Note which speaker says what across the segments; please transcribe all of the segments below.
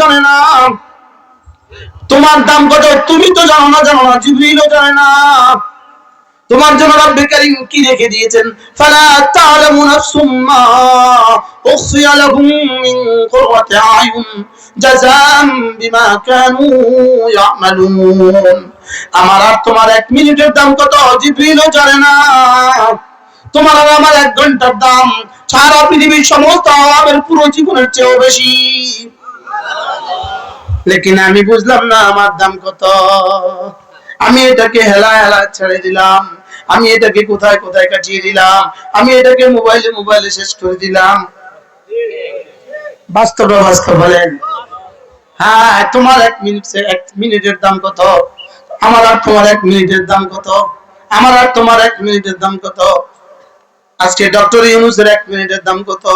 Speaker 1: জানে না। তোমার দাম কত, তুমি তো জানো না জানো না, জিবরিলও জানে না। তোমার জন্য রব্বে কারীম কি রেখে দিয়েছেন? ফালা তা'লামু নাফসুম মা উখফিয়া লাহুম মিন কুররাতি আয়ুন জাযাম বিমা কানু ইয়ামালুন। আমার আর তোমার এক মিনিটের দাম কত, জিবরিলও জানে না। তোমার আর আমার এক ঘণ্টার দাম, সারা পৃথিবীর সমস্ত আওয়ামের পুরো জীবনের চেয়েও বেশি। লেকিন আমি বুঝলাম না আমার দাম কত। আমি এটাকে হেলা হেলা ছেড়ে দিলাম। আমি এটাকে কোথায় কোথায় কাটিয়ে দিলাম? আমি এটাকে মোবাইলে মোবাইলে শেষ করে দিলাম। বাস্তব বাস্তব বলেন? হ্যাঁ তোমার এক মিনিট এক মিনিটের দাম কত? আমার আর তোমার এক মিনিটের দাম কত? আমার আর তোমার এক মিনিটের দাম কত? আজকে ডক্টর ইউনুসের এক মিনিটের দাম কত?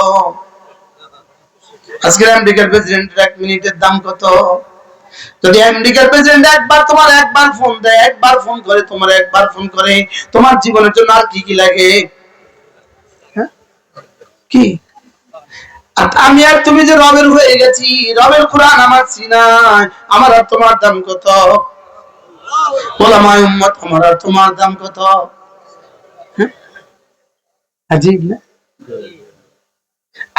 Speaker 1: আজকে আমেরিকার প্রেসিডেন্টের এক মিনিটের দাম কত? যদি আমেরিকার প্রেসিডেন্ট একবার তোমার একবার ফোন দেয়, একবার ফোন করে, তোমার একবার ফোন করে, তোমার জীবনের জন্য আর কি কি লাগে? হ্যাঁ? কি? আমি আর তুমি যে রবের হয়ে গেছি, রবের কোরআন আমার সিনায় আমার আর তোমার দাম কত? ওলামায় উম্মত, আমার আর তোমার দাম কত? হ্যাঁ? আজীব না?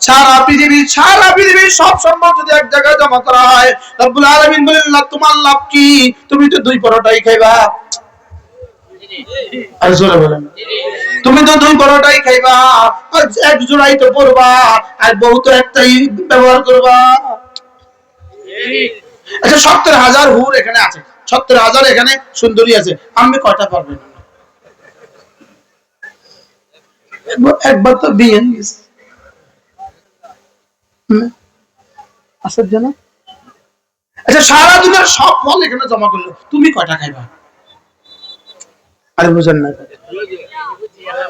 Speaker 1: সারা পৃথিবীর সারা পৃথিবীর সব সম্পদ যদি এক জায়গায় জমা করা হয়, রব্বুল আলামিন বলেন তোমার লাভ কি? তুমি তো দুই পরোটাই খাইবা। তুমি তো দুই পরোটাই খাইবা এক জোড়াই তো পরবা, আর বউ তো একটাই ব্যবহার করবা। আচ্ছা সত্তর হাজার হুর এখানে আছে। সত্তর হাজার এখানে সুন্দরী আছে। আমি কয়টা পারবেন একবার- তো বিয়ে গেছে। জন্য আচ্ছা সারা সব ফল এখানে জমা করল। তুমি কয়টা খাইবা? আরে বুঝেন না।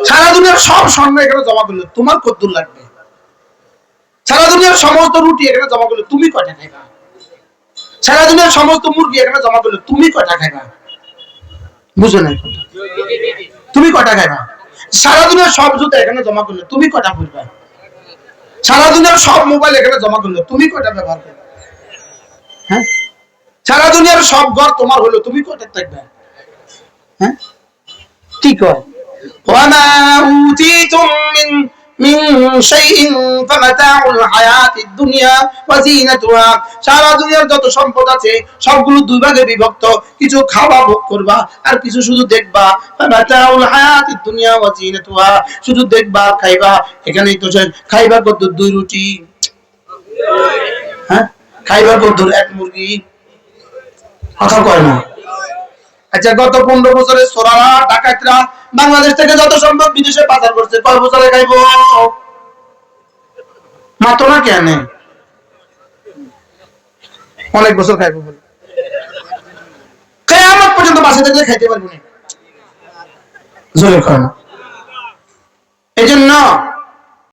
Speaker 1: সারা দুনিয়ার সব স্বর্ণ এখানে জমা করল। তোমার কদ্দুর লাগবে। সারা দুনিয়ার সমস্ত রুটি এখানে জমা করল। তুমি কয়টা খাইবা? সারা দুনিয়ার সমস্ত মুরগি এখানে জমা করল। তুমি কয়টা খাইবা? বুঝো না তুমি কয়টা খাইবা? সারা দুনিয়ার সব জুতো এখানে জমা করল। তুমি কয়টা পড়বা সারা দুনিয়ার সব মোবাইল এখানে জমা করলো তুমি কয়টা ব্যবহার করবে হ্যাঁ সারা দুনিয়ার সব ঘর তোমার হলো তুমি কয়টা থাকবে হ্যাঁ কি কয় وما أوتيتم من সারা দুনিয়ার যত সম্পদ আছে, সবগুলো দুই ভাগে বিভক্ত। কিছু খাওয়া ভোগ করবা আর কিছু শুধু দেখবা। দুনিয়া শুধু দেখবা খাইবা। এখানেই তো খাইবা কত দুই রুটি। হ্যাঁ? খাইবা কত এক মুরগি। কথা কয় না। আচ্ছা গত পনেরো বছরে সোরারা ডাকাতরা বাংলাদেশ থেকে যত সম্ভব বিদেশে পাচার করছে। কয় বছরে খাইবো মাত্র না কেন? অনেক বছর খাইবো কেয়ামত পর্যন্ত বাসে থেকে খাইতে পারব না। জোরে না। এই জন্য